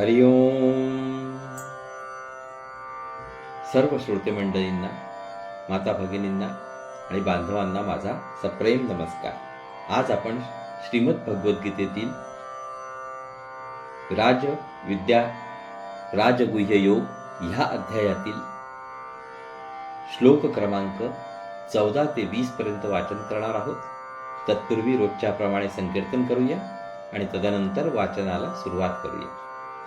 हरिओम सर्व श्रोते मंडळींना माता भगिनींना आणि बांधवांना माझा सप्रेम नमस्कार. आज आपण श्रीमद भगवद्गीतेतील राज विद्या राजगुह्य योग ह्या अध्यायातील श्लोक क्रमांक चौदा ते वीस पर्यंत वाचन करणार आहोत. तत्पूर्वी रोजच्याप्रमाणे संकीर्तन करूया आणि तदनंतर वाचनाला सुरुवात करूया.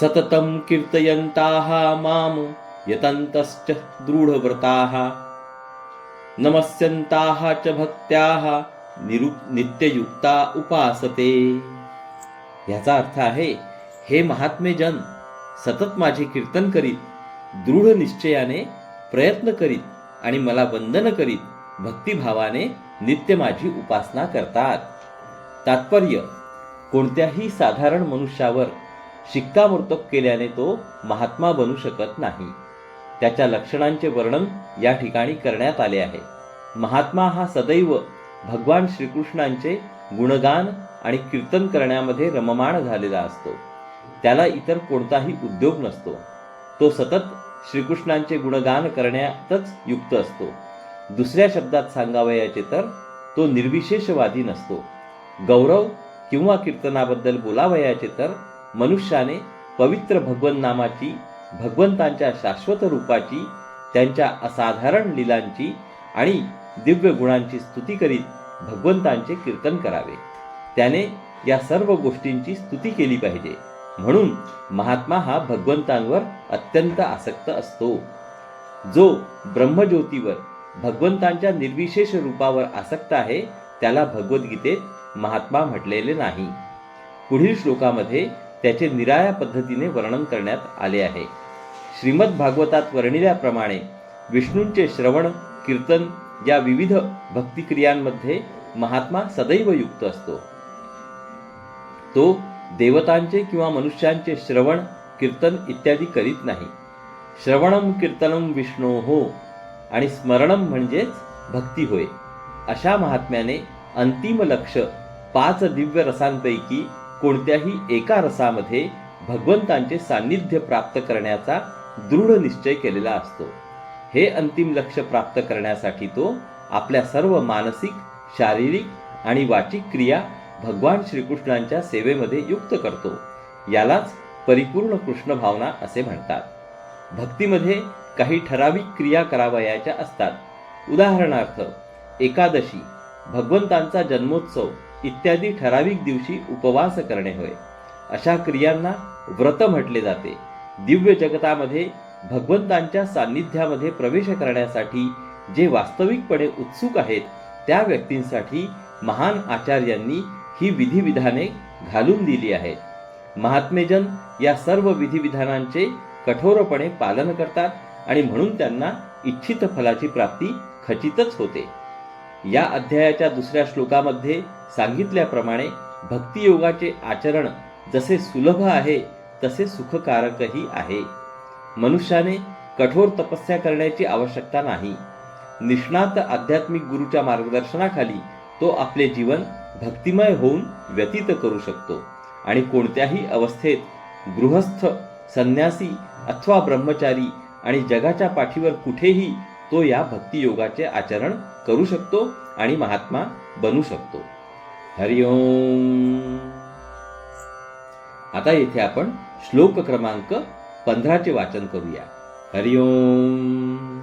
सततं कीर्तयन्ताः मां यतन्तश्च दृढव्रताः। नमस्यन्ताः च भक्त्याः निरु नित्ययुक्ता उपासते। ह्याचा अर्थ आहे हे महात्मे जन सतत माझे कीर्तन करीत दृढ निश्चयाने प्रयत्न करीत आणि मला वंदन करीत भक्तिभावाने नित्य माझी उपासना करतात। तात्पर्य कोणत्याही साधारण मनुष्यावर शिक्कामोर्तब केल्याने तो महात्मा बनू शकत नाही. त्याच्या लक्षणांचे वर्णन या ठिकाणी करण्यात आले आहे. महात्मा हा सदैव भगवान श्रीकृष्णांचे गुणगान आणि कीर्तन करण्यामध्ये रममाण झालेला असतो. त्याला इतर कोणताही उद्योग नसतो. तो सतत श्रीकृष्णांचे गुणगान करण्यातच युक्त असतो. दुसऱ्या शब्दात सांगावयाचे तर तो निर्विशेषवादी नसतो. गौरव किंवा कीर्तनाबद्दल बोलावयाचे तर मनुष्याने पवित्र भगवन नामाची भगवंतांच्या शाश्वत रूपाची त्यांच्या असाधारण लीलांची आणि दिव्य गुणांची स्तुती करीत भगवंतांचे कीर्तन करावे. त्याने या सर्व गोष्टींची स्तुती केली पाहिजे. म्हणून महात्मा हा भगवंतांवर अत्यंत आसक्त असतो. जो ब्रह्मज्योतीवर भगवंतांच्या निर्विशेष रूपावर आसक्त आहे त्याला भगवद्गीतेत महात्मा म्हटलेले नाही. पुढील श्लोकामध्ये त्याचे निराळ्या पद्धतीने वर्णन करण्यात आले आहे. श्रीमद भागवतात वर्णिल्याप्रमाणे विष्णूंचे श्रवण कीर्तन या विविध भक्तिक्रियांमध्ये महात्मा सदैव युक्त असतो. तो देवतांचे किंवा मनुष्यांचे श्रवण कीर्तन इत्यादी करीत नाही. श्रवणम कीर्तनम विष्णू हो आणि स्मरणम म्हणजेच भक्ती होय. अशा महात्म्याने अंतिम लक्ष पाच दिव्य रसांपैकी कोणत्याही एका रसामध्ये भगवंतांचे सान्निध्य प्राप्त करण्याचा दृढ निश्चय केलेला असतो. हे अंतिम लक्ष प्राप्त करण्यासाठी तो आपल्या सर्व मानसिक शारीरिक आणि वाचिक क्रिया भगवान श्रीकृष्णांच्या सेवेमध्ये युक्त करतो. यालाच परिपूर्ण कृष्ण भावना असे म्हणतात. भक्तीमध्ये काही ठराविक क्रिया करावयाच्या असतात. उदाहरणार्थ एकादशी भगवंतांचा जन्मोत्सव इत्यादी ठराविक दिवशी उपवास करणे होय. अशा क्रियांना व्रत म्हटले जाते. दिव्य जगतामध्ये भगवंतांच्या सान्निध्यामध्ये प्रवेश करण्यासाठी जे वास्तविकपणे उत्सुक आहेत त्या व्यक्तींसाठी महान आचार्यांनी ही विधिविधाने घालून दिली आहेत. महात्मेजन या सर्व विधिविधानांचे कठोरपणे पालन करतात आणि म्हणून त्यांना इच्छित फलाची प्राप्ती खचितच होते. या अध्यायाच्या दुसऱ्या श्लोकामध्ये सांगितल्याप्रमाणे भक्तियोगाचे आचरण जसे सुलभ आहे तसे सुखकारकही आहे. मनुष्याने कठोर तपस्या करण्याची आवश्यकता नाही. निष्णात आध्यात्मिक गुरुच्या मार्गदर्शनाखाली तो आपले जीवन भक्तिमय होऊन व्यतीत करू शकतो आणि कोणत्याही अवस्थेत गृहस्थ संन्यासी अथवा ब्रह्मचारी आणि जगाच्या पाठीवर कुठेही तो या भक्तियोगाचे आचरण करू शकतो आणि महात्मा बनू शकतो. हरिओम आता येथे आपण श्लोक क्रमांक पंधराचे वाचन करूया. हरिओम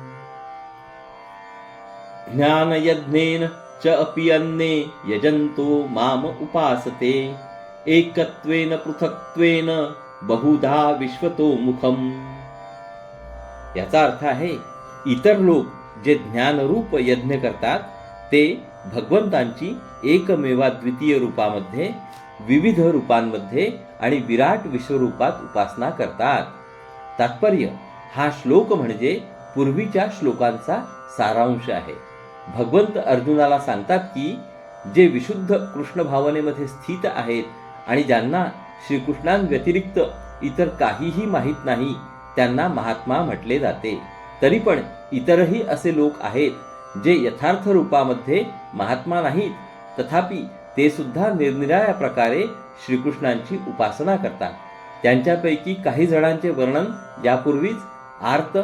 ज्ञानयज्ञेन च अपि अन्ये यजन्तो माम उपासते एकत्वेन पृथक्त्वेन बहुधा विश्वतो मुखम. याचा अर्थ आहे इतर लोक जे ज्ञानरूप यज्ञ करतात ते भगवंतांची एकमेवा द्वितीय रूपामध्ये विविध रूपांमध्ये आणि विराट विश्वरूपात उपासना करतात. तात्पर्य हा श्लोक म्हणजे पूर्वीच्या श्लोकांचा सारांश आहे. भगवंत अर्जुनाला सांगतात की जे विशुद्ध कृष्ण भावनेमध्ये स्थित आहेत आणि ज्यांना श्रीकृष्णांव्यतिरिक्त इतर काहीही माहीत नाही त्यांना महात्मा म्हटले जाते. तरी पण इतरही असे लोक आहेत जे यथार्थ रूपामध्ये महात्मा नाहीत. तथापि ते सुद्धा निरनिराळ्या प्रकारे श्रीकृष्णांची उपासना करतात. त्यांच्यापैकी काही जणांचे वर्णन यापूर्वीच आर्त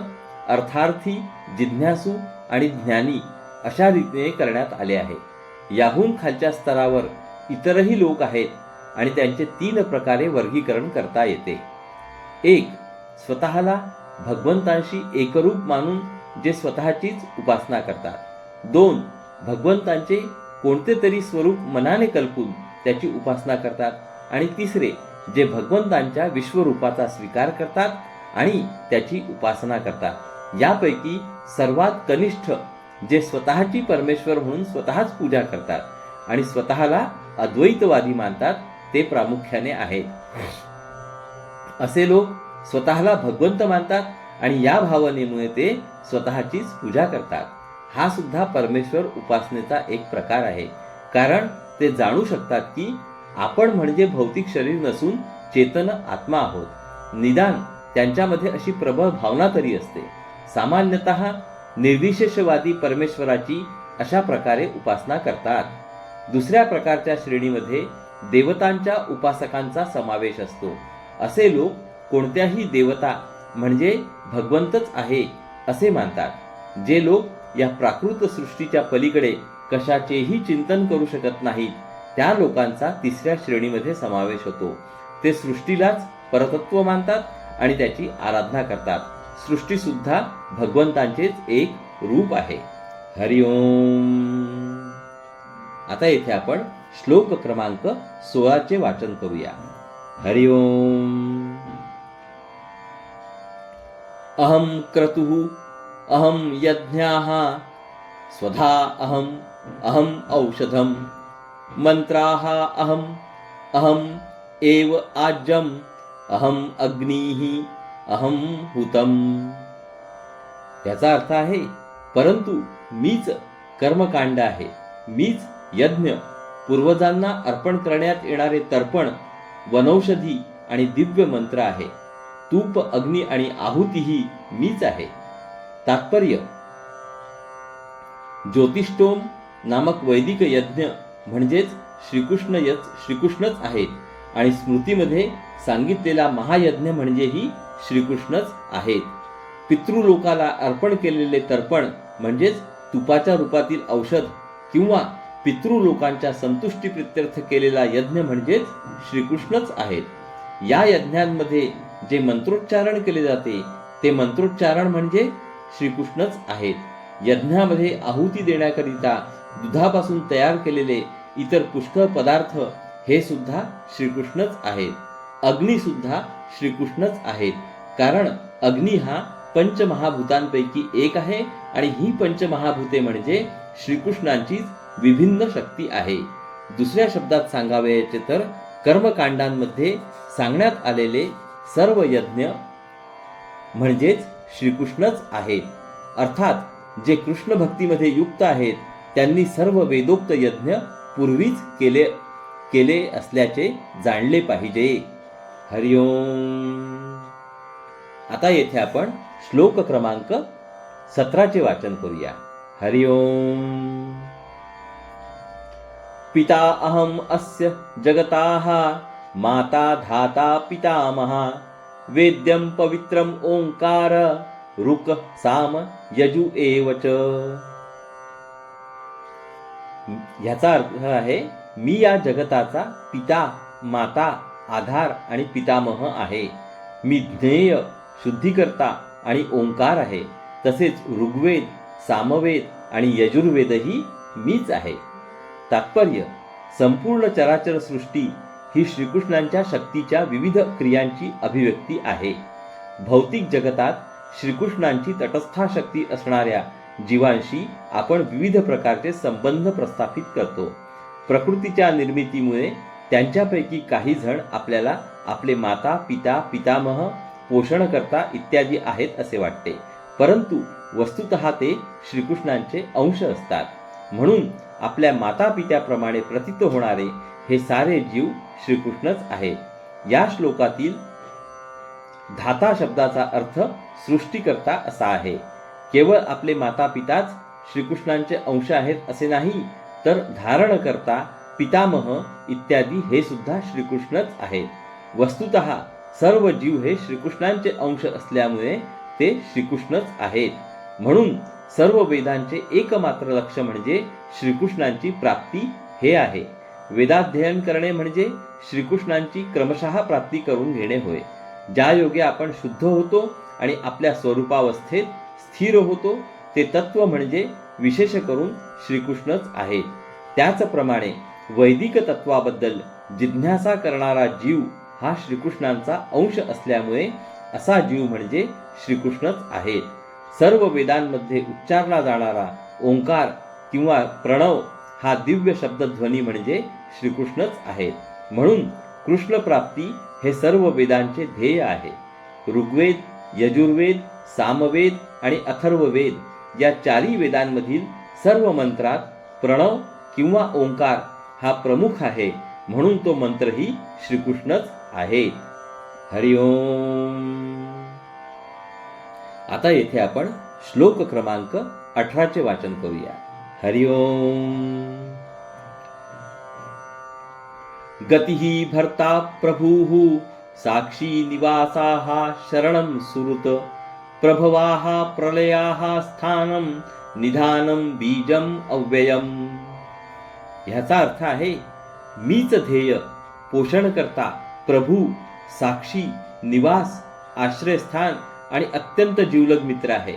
अर्थार्थी जिज्ञासू आणि ज्ञानी अशा रीतीने करण्यात आले आहे. याहून खालच्या स्तरावर इतरही लोक आहेत आणि त्यांचे तीन प्रकारे वर्गीकरण करता येते. एक स्वतःला भगवंतांशी एकरूप मानून जे स्वतःचीच उपासना करतात. दोन भगवंतांचे कोणते तरी स्वरूप मनाने कल्पून त्याची उपासना करतात. आणि तिसरे जे भगवंतांच्या विश्वरूपाचा स्वीकार करतात आणि त्याची उपासना करतात. यापैकी सर्वात कनिष्ठ जे स्वतःची परमेश्वर म्हणून स्वतःच पूजा करतात आणि स्वतःला अद्वैतवादी मानतात ते प्रामुख्याने आहेत. असे लोक स्वतःला भगवंत मानतात आणि या भावनेमुळे ते स्वतःचीच पूजा करतात. हा सुद्धा परमेश्वर उपासनेचा एक प्रकार आहे. कारण ते जाणू शकतात की आपण म्हणजे भौतिक शरीर नसून चेतन आत्मा आहोत. निदान त्यांच्यामध्ये अशी प्रबळ भावना तरी असते. सामान्यतः निर्विशेषवादी परमेश्वराची अशा प्रकारे उपासना करतात. दुसऱ्या प्रकारच्या श्रेणीमध्ये देवतांच्या उपासकांचा समावेश असतो. असे लोक कोणत्याही देवता म्हणजे भगवंतच आहे असे मानतात. जे लोक या प्राकृत सृष्टीच्या पलीकडे कशाचेही चिंतन करू शकत नाहीत त्या लोकांचा तिसऱ्या श्रेणीमध्ये समावेश होतो. ते सृष्टीलाच परतत्व मानतात आणि त्याची आराधना करतात. सृष्टी सुद्धा भगवंतांचेच एक रूप आहे. हरिओम आता येथे आपण श्लोक क्रमांक सोळाचे वाचन करूया. हरिओम अहम क्रतुः अहम यज्ञाः स्वधा अहम अहम औषधम। मंत्राः अहम अहम एव आज्यम अहम अग्निः अहम हुतम। याचा अर्थ आहे परंतु मीच कर्मकांड आहे मीच यज्ञ पूर्वजांना अर्पण करण्यात येणारे तर्पण वनौषधी आणि दिव्य मंत्र आहे। तूप अग्नी आणि आहुतीही मीच आहे. तात्पर्य ज्योतिष्टोम नामक वैदिक यज्ञ म्हणजेच श्रीकृष्ण यज श्रीकृष्णच आहेत आणि स्मृतीमध्ये सांगितलेला महायज्ञ म्हणजेही श्रीकृष्णच आहेत पितृलोकाला अर्पण केलेले तर्पण म्हणजेच तुपाच्या रूपातील औषध किंवा पितृलोकांच्या संतुष्टी प्रित्यर्थ केलेला यज्ञ म्हणजेच श्रीकृष्णच आहेत या यज्ञांमध्ये जे मंत्रोच्चारण केले जाते ते मंत्रोच्चारण म्हणजे श्रीकृष्णच आहेत. यज्ञामध्ये आहुती देण्याकरिता दुधापासून तयार केलेले इतर पुष्कळ पदार्थ हे सुद्धा श्रीकृष्णच आहेत. अग्नी सुद्धा श्रीकृष्णच आहेत. कारण अग्नी हा पंचमहाभूतांपैकी एक आहे आणि ही पंचमहाभूते म्हणजे श्रीकृष्णांचीच विभिन्न शक्ती आहे. दुसऱ्या शब्दात सांगावयाचे तर कर्मकांडांमध्ये सांगण्यात आलेले सर्व यज्ञ म्हणजेच श्रीकृष्णच आहेत. अर्थात जे कृष्ण भक्तीमध्ये युक्त आहेत त्यांनी सर्व वेदोक्त यज्ञ पूर्वीच केले केले असल्याचे जाणले पाहिजे. हरिओम आता येथे आपण श्लोक क्रमांक सतराचे वाचन करूया. हरिओम पिता अहम अस्य जगताः माता धाता पितामहा वेद्यं पवित्रम ओंकार रुक साम यजु एव च ह्याचा अर्थ आहे मी या जगताचा पिता माता आधार आणि पितामह आहे. मी ज्ञेय शुद्धीकर्ता आणि ओंकार आहे. तसेच ऋग्वेद सामवेद आणि यजुर्वेदही मीच आहे. तात्पर्य संपूर्ण चराचर सृष्टी ही श्रीकृष्णांच्या शक्तीच्या विविध क्रियांची अभिव्यक्ती आहे. भौतिक जगतात श्रीकृष्णांची तटस्था शक्ती असणाऱ्या जीवांशी आपण विविध प्रकारचे संबंध प्रस्थापित करतो. प्रकृतीच्या निर्मितीमुळे त्यांच्यापैकी काही जण आपल्याला आपले माता पिता पितामह पोषणकर्ता इत्यादी आहेत असे वाटते. परंतु वस्तुत ते श्रीकृष्णांचे अंश असतात. म्हणून आपल्या माता पित्याप्रमाणे प्रतीत होणारे हे सारे जीव श्रीकृष्णच आहे. या श्लोकातील धाता शब्दाचा अर्थ सृष्टीकर्ता असा आहे. केवळ आपले माता पिताच श्रीकृष्णांचे अंश आहेत असे नाही तर धारणकर्ता पितामह इत्यादी हे सुद्धा श्रीकृष्णच आहेत वस्तुत सर्व जीव हे श्रीकृष्णांचे अंश असल्यामुळे ते श्रीकृष्णच आहेत. म्हणून सर्व वेदांचे एकमात्र लक्ष म्हणजे श्रीकृष्णांची प्राप्ती हे आहे. वेदाध्ययन करणे म्हणजे श्रीकृष्णांची क्रमशः प्राप्ती करून घेणे होय. ज्या योगे आपण शुद्ध होतो आणि आपल्या स्वरूपावस्थेत स्थिर होतो ते तत्व म्हणजे विशेष करून श्रीकृष्णच आहे. त्याचप्रमाणे वैदिक तत्वाबद्दल जिज्ञासा करणारा जीव हा श्रीकृष्णांचा अंश असल्यामुळे असा जीव म्हणजे श्रीकृष्णच आहे. सर्व वेदांमध्ये उच्चारला जाणारा ओंकार किंवा प्रणव हा दिव्य शब्दध्वनी म्हणजे श्रीकृष्णच आहेत म्हणून कृष्ण प्राप्ती हे सर्व वेदांचे ध्येय आहे. ऋग्वेद यजुर्वेद सामवेद आणि अथर्ववेद या चारी वेदांमधील सर्व मंत्रात प्रणव किंवा ओंकार हा प्रमुख आहे म्हणून तो मंत्रही श्रीकृष्णच आहे. हरिओम आता येथे आपण श्लोक क्रमांक अठराचे वाचन करूया. हरिओम गतिः भर्ता प्रभुः साक्षी निवासाः शरणं सुहृत। प्रभवाः प्रलयाः स्थानं निधानं बीजम अव्ययम। ह्याचा अर्थ आहे मीच ध्येय पोषणकर्ता प्रभू साक्षी निवास आश्रयस्थान आणि अत्यंत जीवलग मित्र आहे.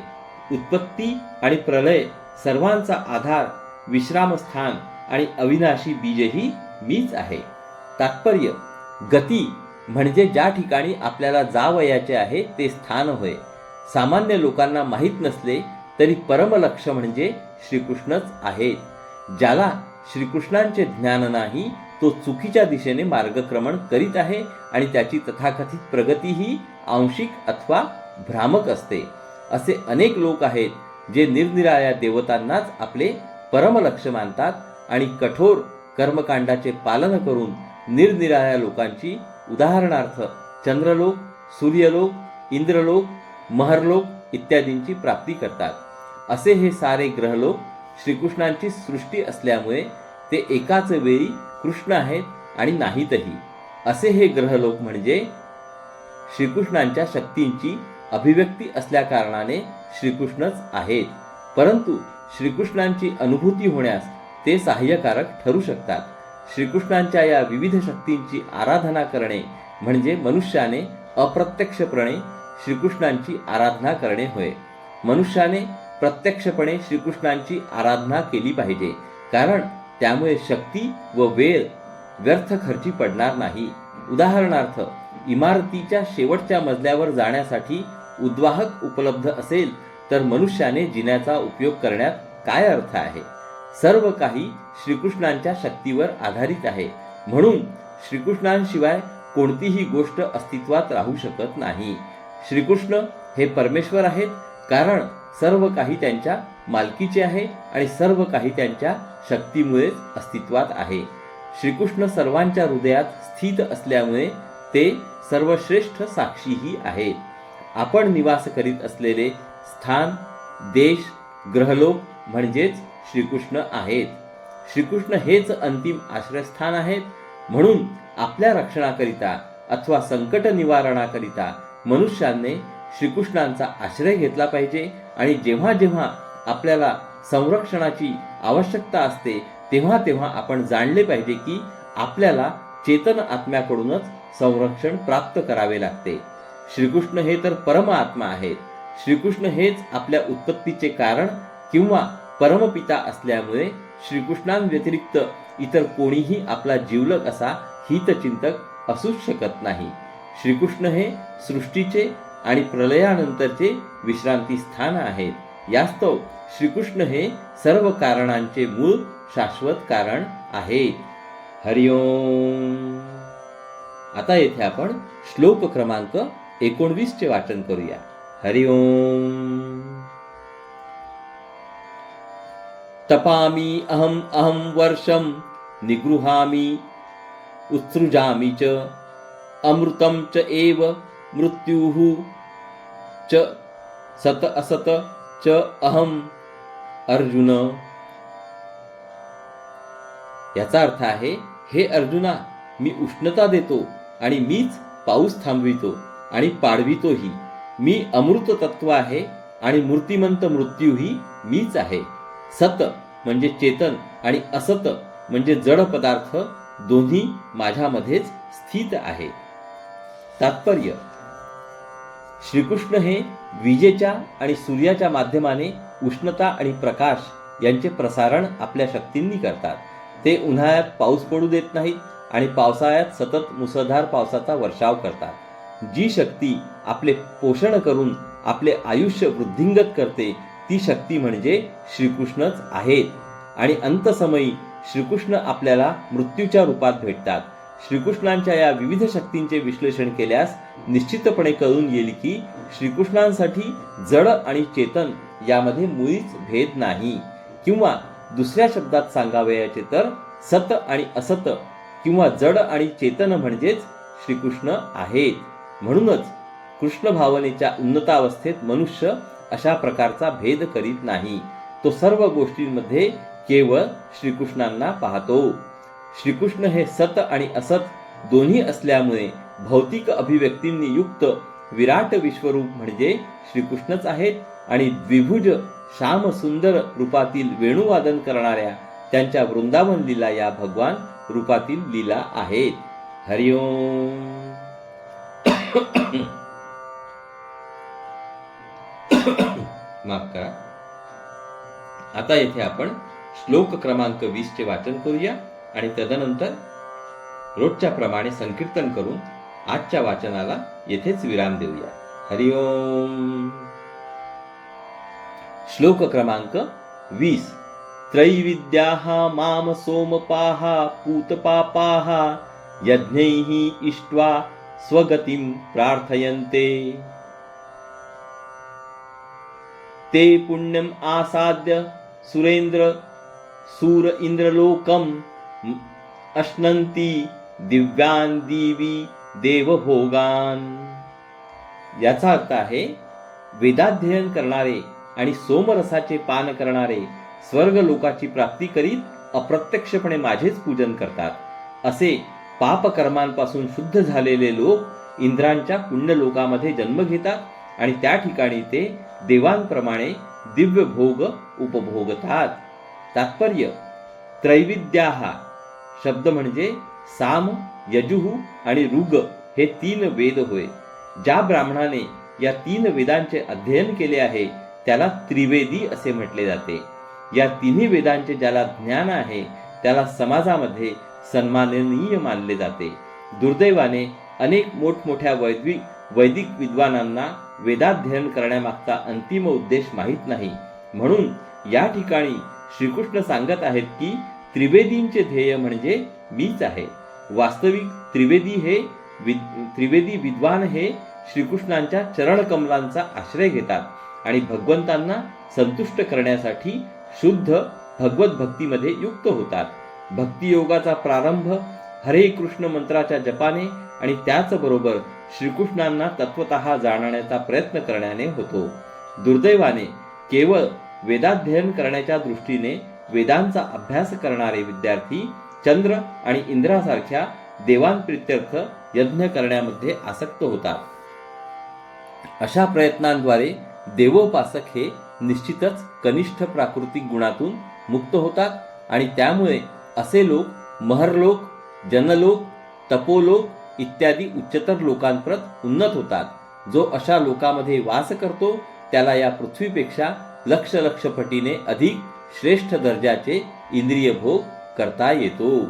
उत्पत्ती आणि प्रलय सर्वांचा आधार विश्रामस्थान आणि अविनाशी बीजही मीच आहे. तात्पर्य गती म्हणजे ज्या ठिकाणी आपल्याला जावयाचे आहे ते स्थान होय. सामान्य लोकांना माहीत नसले तरी परमलक्ष म्हणजे श्रीकृष्णच आहेत. ज्याला श्रीकृष्णांचे ज्ञान नाही तो चुकीच्या दिशेने मार्गक्रमण करीत आहे आणि त्याची तथाकथित प्रगती ही आंशिक अथवा भ्रामक असते. असे अनेक लोक आहेत जे निरनिराळ्या देवतांनाच आपले परमलक्ष मानतात आणि कठोर कर्मकांडाचे पालन करून निरनिराळ्या लोकांची उदाहरणार्थ चंद्रलोक सूर्यलोक इंद्रलोक महरलोक इत्यादींची प्राप्ती करतात. असे हे सारे ग्रहलोक श्रीकृष्णांची सृष्टी असल्यामुळे ते एकाच वेळी कृष्ण आहेत आणि नाहीतही. असे हे ग्रहलोक म्हणजे श्रीकृष्णांच्या शक्तींची अभिव्यक्ती असल्याकारणाने श्रीकृष्णच आहेत. परंतु श्रीकृष्णांची अनुभूती होण्यास ते सहाय्यकारक ठरू शकतात. श्रीकृष्णांच्या या विविध शक्तींची आराधना करणे म्हणजे मनुष्याने अप्रत्यक्षपणे श्रीकृष्णांची आराधना करणे होय. मनुष्याने प्रत्यक्षपणे श्रीकृष्णांची आराधना केली पाहिजे कारण त्यामुळे शक्ती व वेळ व्यर्थ खर्ची पडणार नाही. उदाहरणार्थ इमारतीच्या शेवटच्या मजल्यावर जाण्यासाठी उद्वाहक उपलब्ध असेल तर मनुष्याने जिन्याचा उपयोग करण्यात काय अर्थ आहे? सर्व काही श्रीकृष्णांच्या शक्तीवर आधारित आहे. म्हणून श्रीकृष्णांशिवाय कोणतीही गोष्ट अस्तित्वात राहू शकत नाही. श्रीकृष्ण हे परमेश्वर आहेत कारण सर्व काही त्यांच्या मालकीचे आहे आणि सर्व काही त्यांच्या शक्तीमुळेच अस्तित्वात आहे. श्रीकृष्ण सर्वांच्या हृदयात स्थित असल्यामुळे ते सर्वश्रेष्ठ साक्षीही आहेत. आपण निवास करीत असलेले स्थान देश ग्रहलोक म्हणजेच श्रीकृष्ण आहेत. श्रीकृष्ण हेच अंतिम आश्रयस्थान आहेत. म्हणून आपल्या रक्षणाकरिता अथवा संकट निवारणाकरिता मनुष्याने श्रीकृष्णांचा आश्रय घेतला पाहिजे आणि जेव्हा जेव्हा आपल्याला संरक्षणाची आवश्यकता असते तेव्हा तेव्हा आपण जाणले पाहिजे की आपल्याला चेतन आत्म्याकडूनच संरक्षण प्राप्त करावे लागते. श्रीकृष्ण हे तर परमात्मा आहेत. श्रीकृष्ण हेच आपल्या उत्पत्तीचे कारण किंवा परमपिता असल्यामुळे श्रीकृष्णांव्यतिरिक्त इतर कोणीही आपला जीवलग असा हितचिंतक असूच शकत नाही. श्रीकृष्ण हे सृष्टीचे आणि प्रलयानंतरचे विश्रांती स्थान आहेत. यास्तव श्रीकृष्ण हे सर्व कारणांचे मूळ शाश्वत कारण आहे हरिओम. आता येथे आपण श्लोक क्रमांक एकोणवीस चे वाचन करूया. हरिओम तपामी अहम अहम वर्षम निगृहामि उत्सृजामि च अमृतं च एव मृत्युः च सत असत च अहम अर्जुन. याचा अर्थ आहे हे अर्जुना मी उष्णता देतो आणि मीच पाऊस थांबवितो. आणि पाडवितोही. मी अमृत तत्व आहे आणि मूर्तिमंत मृत्यूही मीच आहे. सत म्हणजे चेतन आणि असत म्हणजे जड पदार्थ दोन्ही माझ्यामध्येच स्थित आहे. तात्पर्य. श्रीकृष्ण हे विजेच्या आणि सूर्याच्या माध्यमाने उष्णता आणि प्रकाश यांचे प्रसारण आपल्या शक्तींनी करतात. ते उन्हाळ्यात पाऊस पडू देत नाहीत आणि पावसाळ्यात सतत मुसळधार पावसाचा वर्षाव करतात. जी शक्ती आपले पोषण करून आपले आयुष्य वृद्धिंगत करते ती शक्ती म्हणजे श्रीकृष्णच आहेत. आणि अंतसमयी श्रीकृष्ण आपल्याला मृत्यूच्या रूपात भेटतात. श्रीकृष्णांच्या या विविध शक्तींचे विश्लेषण केल्यास निश्चितपणे कळून येईल की श्रीकृष्णांसाठी जड आणि चेतन यामध्ये मुळीच भेद नाही. किंवा दुसऱ्या शब्दात सांगावयाचे तर सत आणि असत किंवा जड आणि चेतन म्हणजेच श्रीकृष्ण आहेत. म्हणूनच कृष्ण भावनेच्या उन्नतावस्थेत मनुष्य अशा प्रकारचा भेद करीत नाही. तो सर्व गोष्टींमध्ये केवळ श्रीकृष्णांना पाहतो. श्रीकृष्ण हे सत आणि असत दोन्ही असल्यामुळे भौतिक अभिव्यक्तींनी युक्त विराट विश्वरूप म्हणजे श्रीकृष्णच आहेत आणि द्विभुज श्याम सुंदर रूपातील वेणुवादन करणाऱ्या त्यांच्या वृंदावन लीला या भगवान रूपातील लीला आहेत. हरिओम. माफ करा. आता येथे आपण श्लोक क्रमांक वीस चे वाचन करूया आणि तदनंतर रोजच्या प्रमाणे संकीर्तन करून आजच्या वाचनाला येथेच विराम देऊया. हरिओम श्लोक क्रमांक वीस. त्रैविद्याः माम सोमपाः पूतपापाः यज्ञैः इष्ट्वा स्वगतिं प्रार्थयन्ते। ते पुण्यम् आसाद्य सुरेंद्र सूर इंद्रलोकम अश्नन्ति दिव्यान् दिवी देवभोगान। याचा अर्थ आहे वेदाध्ययन करणारे आणि सोमरसाचे पान करणारे स्वर्ग लोकाची प्राप्ती करीत अप्रत्यक्षपणे माझेच पूजन करतात असे पापकर्मांपासून शुद्ध झालेले लोक इंद्रांच्या पुण्यलोकामध्ये जन्म घेतात आणि त्या ठिकाणी ते देवांप्रमाणे दिव्य भोग उपभोगतात. तात्पर्य त्रैविद्याहा शब्द म्हणजे साम यजुहू आणि ऋग हे तीन वेद होय. ज्या ब्राह्मणाने या तीन वेदांचे अध्ययन केले आहे त्याला त्रिवेदी असे म्हटले जाते. या तिन्ही वेदांचे ज्याला ज्ञान आहे त्याला समाजामध्ये सन्माननीय मानले जाते. दुर्दैवाने अनेक मोठमोठ्या वैद्विक वैदिक विद्वानांना वेदाध्ययन करण्यामागचा अंतिम उद्देश माहीत नाही. म्हणून या ठिकाणी श्रीकृष्ण सांगत आहेत की त्रिवेदींचे ध्येय म्हणजे मीच आहे. वास्तविक त्रिवेदी हे विद त्रिवेदी विद्वान हे श्रीकृष्णांच्या चरणकमलांचा आश्रय घेतात आणि भगवंतांना संतुष्ट करण्यासाठी शुद्ध भगवत भक्तीमध्ये युक्त होतात. भक्तियोगाचा प्रारंभ हरे कृष्ण मंत्राच्या जपाने आणि त्याचबरोबर श्रीकृष्णांना तत्वत जाणण्याचा प्रयत्न करण्याने होतो. दुर्दैवाने केवळ वेदाध्ययन करण्याच्या दृष्टीने वेदांचा अभ्यास करणारे विद्यार्थी चंद्र आणि इंद्रासारख्या देवांप्रित्यर्थ यज्ञ करण्यामध्ये आसक्त होतात. अशा प्रयत्नांद्वारे देवोपासक हे निश्चितच कनिष्ठ प्राकृतिक गुणातून मुक्त होतात आणि त्यामुळे असे लोक महरलोक जनलोक तपोलोक इत्यादी उच्चतर लोकांप्रत उन्नत होतात. जो अशा लोकामध्ये वास करतो त्याला या पृथ्वीपेक्षा लक्ष लक्ष पटीने अधिक श्रेष्ठ दर्जाचे इंद्रिय भोग करता येतो.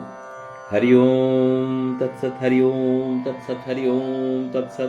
हरिओम तत्सत हरिओम तत्सत हरिओम तत्सत.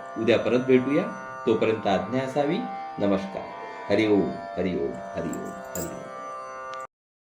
उद्या परत भेटूया. तोपर्यंत आज्ञा असावी. नमस्कार. हरिओम हरिओम हरिओम हरिओम.